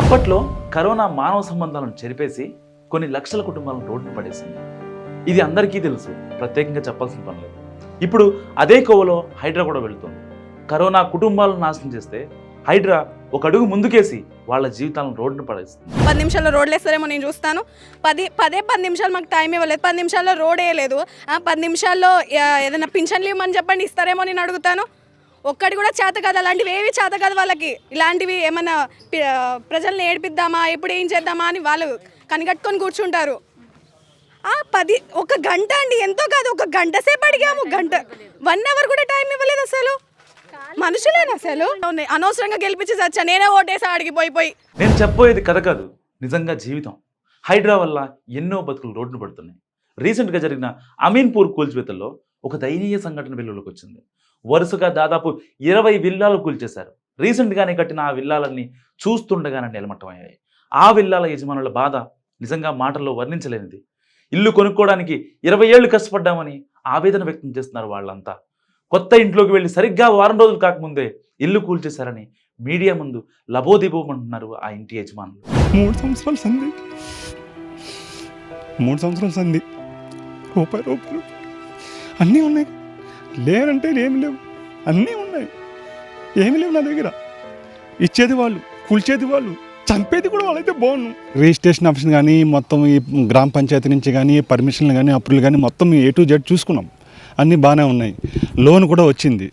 అప్పట్లో కరోనా మానవ సంబంధాలను చెరిపేసి కొన్ని లక్షల కుటుంబాలను రోడ్డు పడేసింది. ఇది అందరికీ తెలుసు ప్రత్యేకంగా చెప్పాల్సిన పని లేదు. ఇప్పుడు అదే కోవలో హైడ్రా కూడా వెళుతుంది. కరోనా కుటుంబాలను నాశనం చేస్తే హైడ్రా ఒక అడుగు ముందుకేసి వాళ్ళ జీవితాలను రోడ్డును పడేస్తుంది. పది నిమిషాల్లో రోడ్లు వేస్తారేమో నేను చూస్తాను. పది పదే పది నిమిషాలు మాకు టైం ఇవ్వలేదు. పది నిమిషాల్లో రోడ్ వేయలేదు. పది నిమిషాల్లో ఏదైనా ఏదైనా పింఛన్లు ఇవ్వమని చెప్పండి ఇస్తారేమో నేను అడుగుతాను. ఒక్కటి కూడా చేత కాదు అలాంటివి ఏవి చేత కాదు వాళ్ళకి. ఇలాంటివి ఏమన్నా ప్రజల్ని ఏడిపిద్దామా ఎప్పుడు ఏం చేద్దామా అని వాళ్ళు కనిగట్టుకొని కూర్చుంటారు. ఆ పది ఒక గంట అండి ఎంతో కాదు ఒక గంట సేపు అడిగాము గంట. వన్ అవర్ కూడా టైం ఇవ్వలేదు అసలు. మనుషులేనా అసలు? అనవసరంగా గెలిపించి చచ్చా నేనే ఓటేసి అడిగి పోయి నేను చెప్పబోయేది కథ కాదు నిజంగా జీవితం. హైడ్రా వల్ల ఎన్నో బతుకులు రోడ్డున పడుతున్నాయి. రీసెంట్గా జరిగిన అమీన్పూర్ కూల్చివేతల్లో ఒక దయనీయ సంఘటన వెలుగులోకి వచ్చింది వరుసగా దాదాపు ఇరవై విల్లాలు కూల్చేశారు. రీసెంట్గానే కట్టిన ఆ విల్లాలన్నీ చూస్తుండగానే నిలమట్టమయ్యాయి. ఆ విల్లాల యజమానుల బాధ నిజంగా మాటల్లో వర్ణించలేనిది. ఇల్లు కొనుక్కోవడానికి ఇరవై ఏళ్ళు కష్టపడ్డామని ఆవేదన వ్యక్తం చేస్తున్నారు వాళ్ళంతా. కొత్త ఇంట్లోకి వెళ్ళి సరిగ్గా వారం రోజులు కాకముందే ఇల్లు కూల్చేశారని మీడియా ముందు లబోదిబోమంటున్నారు ఆ ఇంటి యజమానులు. మూడు సంవత్సరాలు సంధి. మూడు సంవత్సరాలు సంధి. రూపాయి రూపాయలు అన్నీ ఉన్నాయి. లేనంటే ఏమి లేవు. అన్నీ ఉన్నాయి. ఏమి లేవు నా దగ్గర. ఇచ్చేది వాళ్ళు కూల్చేది వాళ్ళు చంపేది కూడా వాళ్ళైతే బాగుండు రిజిస్ట్రేషన్ ఆప్షన్ కానీ మొత్తం ఈ గ్రామ పంచాయతీ నుంచి కానీ పర్మిషన్లు కానీ అప్రూవల్ కానీ మొత్తం ఏ టు జెడ్ చూసుకున్నాం. అన్నీ బాగానే ఉన్నాయి. లోన్ కూడా వచ్చింది.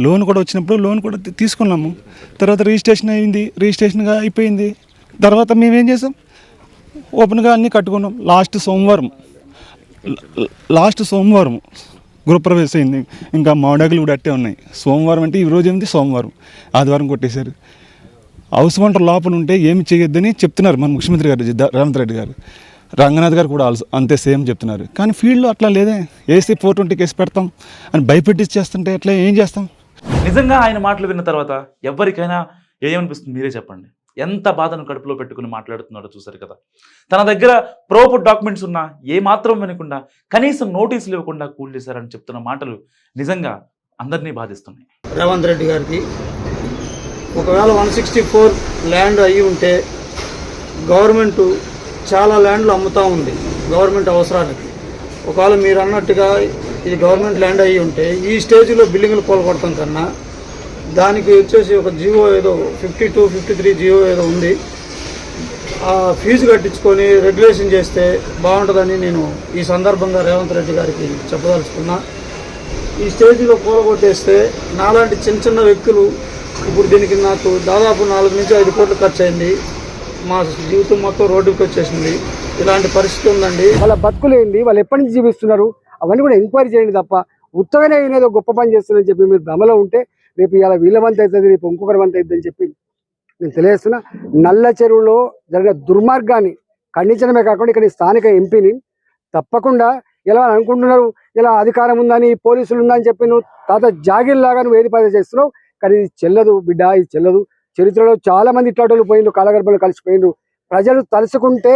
లోన్ కూడా వచ్చినప్పుడు లోన్ కూడా తీసుకున్నాము. తర్వాత రిజిస్ట్రేషన్ అయింది. రిజిస్ట్రేషన్గా అయిపోయింది. తర్వాత మేమేం చేసాం? ఓపెన్గా అన్నీ కట్టుకున్నాం. లాస్ట్ సోమవారం. లాస్ట్ సోమవారం గృహప్రవేశం అయింది. ఇంకా మామిడాకులు కూడా అట్టే ఉన్నాయి. సోమవారం అంటే ఈ రోజు ఏమిటి? సోమవారం. ఆదివారం కొట్టేశారు. హౌస్ వంటర్ లోపల ఉంటే ఏమి చేయొద్దని చెప్తున్నారు మన ముఖ్యమంత్రి గారు రేవంత్ రెడ్డి గారు. రంగనాథ్ గారు కూడా ఆల్సో అంతే సేమ్ చెప్తున్నారు. కానీ ఫీల్డ్లో అట్లా లేదే. ఏసీ ఫోర్ ట్వంటీ కేసు పెడతాం. అని భయపెట్టించి చేస్తుంటే ఏం చేస్తాం? నిజంగా ఆయన మాటలు విన్న తర్వాత ఎవరికైనా ఏమనిపిస్తుంది? మీరే చెప్పండి. ఎంత బాధను కడుపులో పెట్టుకుని మాట్లాడుతున్నాడో చూసారు కదా. తన దగ్గర ప్రోపర్ డాక్యుమెంట్స్ ఉన్నా ఏ మాత్రం వినకుండా కనీసం నోటీసులు ఇవ్వకుండా కూల్ చేశారని చెప్తున్న మాటలు నిజంగా అందరినీ బాధిస్తున్నాయి. రేవంత్ రెడ్డి గారికి ఒకవేళ వన్ సిక్స్టీ ఫోర్ ల్యాండ్ అయ్యి ఉంటే గవర్నమెంట్ చాలా ల్యాండ్లు అమ్ముతూ ఉంది గవర్నమెంట్ అవసరాలకి. ఒకవేళ మీరు అన్నట్టుగా ఇది గవర్నమెంట్ ల్యాండ్ అయ్యి ఉంటే ఈ స్టేజ్లో బిల్డింగ్లు కోలగొడతాం కన్నా దానికి వచ్చేసి ఒక జియో ఏదో fifty two fifty three Jio ఏదో ఉంది. ఆ ఫీజు కట్టించుకొని రెగ్యులేషన్ చేస్తే బాగుంటుందని నేను ఈ సందర్భంగా రేవంత్ రెడ్డి గారికి చెప్పదలుచుకున్నా. ఈ స్టేజ్లో కూలగొట్టేస్తే నాలాంటి చిన్న చిన్న వ్యక్తులు ఇప్పుడు దీనికి నాకు దాదాపు నాలుగు నుంచి ఐదు కోట్లు ఖర్చు అయింది మా జీవితం మొత్తం రోడ్డుకి వచ్చేసింది. ఇలాంటి పరిస్థితి ఉందండి. వాళ్ళ బతుకులు ఏంది? వాళ్ళు ఎప్పటి నుంచి జీవిస్తున్నారు? అవన్నీ కూడా ఎంక్వైరీ చేయండి తప్ప. ఉత్తగానే ఈయన ఏదో గొప్ప పని చేస్తున్నారని చెప్పి మీరు భ్రమలో ఉంటే రేపు ఇలా వీళ్ళ వంత అవుతుంది రేపు ఇంకొకరి వంత అవుతుంది అని చెప్పి నేను తెలియజేస్తున్నా. నల్ల చెరువులో జరిగిన దుర్మార్గాన్ని ఖండించడమే కాకుండా ఇక్కడ ఈ స్థానిక ఎంపీని తప్పకుండా ఇలా అనుకుంటున్నారు ఇలా అధికారం ఉందని పోలీసులు ఉందని చెప్పి నువ్వు తాత జాగిర్ లాగా నువ్వు ఏది పని చేస్తున్నావు? కానీ ఇది చెల్లదు బిడ్డ ఇది చెల్లదు. చరిత్రలో చాలా మంది ఇట్లాంటి పోయిండ్రు కాలగర్భలు కలిసిపోయిండ్రు ప్రజలు తలుసుకుంటే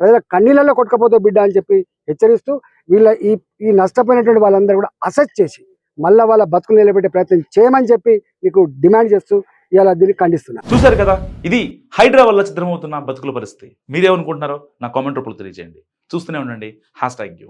ప్రజల కన్నీళ్ళలో కొట్టుకపోతావు బిడ్డ అని చెప్పి హెచ్చరిస్తూ వీళ్ళ ఈ ఈ నష్టపోయినటువంటి వాళ్ళందరూ కూడా అసెస్ చేసి మళ్ళా వాళ్ళ బతుకులు నిలబెట్టే ప్రయత్నం చేయమని చెప్పి నీకు డిమాండ్ చేస్తూ ఇలా దీన్ని ఖండిస్తున్నా. చూశారు కదా? ఇది హైడ్రా వల్ల చిత్రమవుతున్న బతుకుల పరిస్థితి. మీరేమనుకుంటున్నారో నా కామెంట్ రూపంలో తెలియజేయండి. చూస్తూనే ఉండండి. Hashtag you.